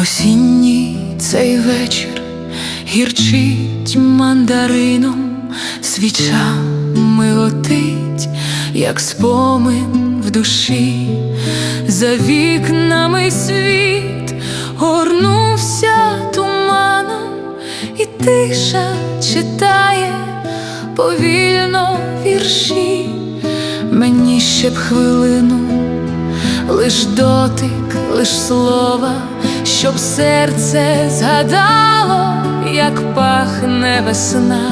Осінній цей вечір гірчить мандарином, свіча миготить, як спомин в душі, за вікнами світ горнувся туманом, і тиша читає повільно вірші, мені ще б хвилину лиш дотик, лиш слова, щоб серце згадало, як пахне весна,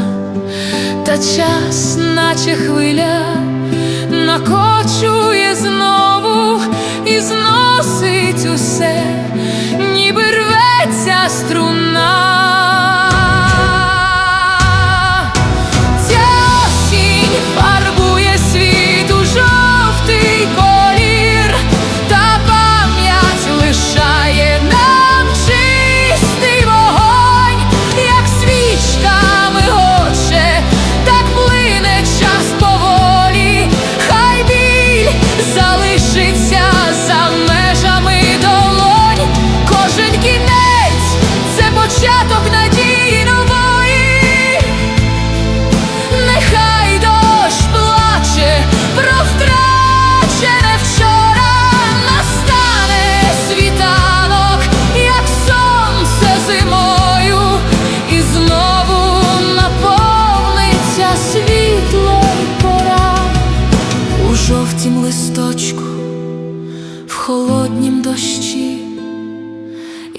та час, наче хвиля, накочує знову і зносить усе,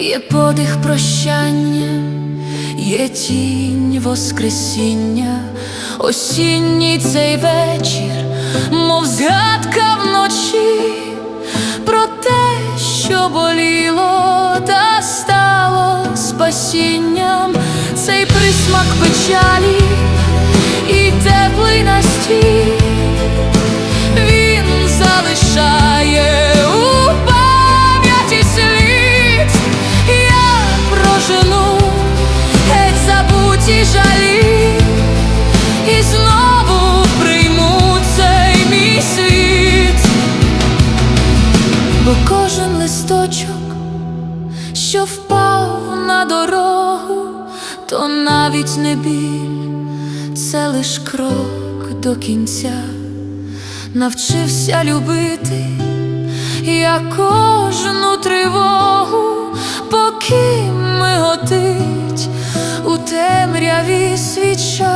Є подих прощання, є тінь Воскресіння, осінній цей вечір, мов згадка вночі, про те, що боліло та стало спасінням, цей присмак печалі і теплий що впав на дорогу, то навіть не біль, це лиш крок до кінця навчився любити я кожну тривогу, поки миготить у темряві свіча.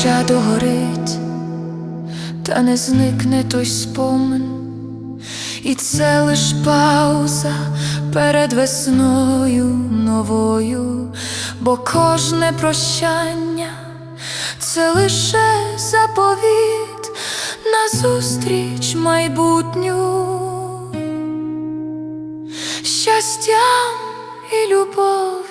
Свіча догорить, та не зникне той спомин. І це лиш пауза перед весною новою, бо кожне прощання це лише заповіт на зустріч майбутню, щастям і любов'ю.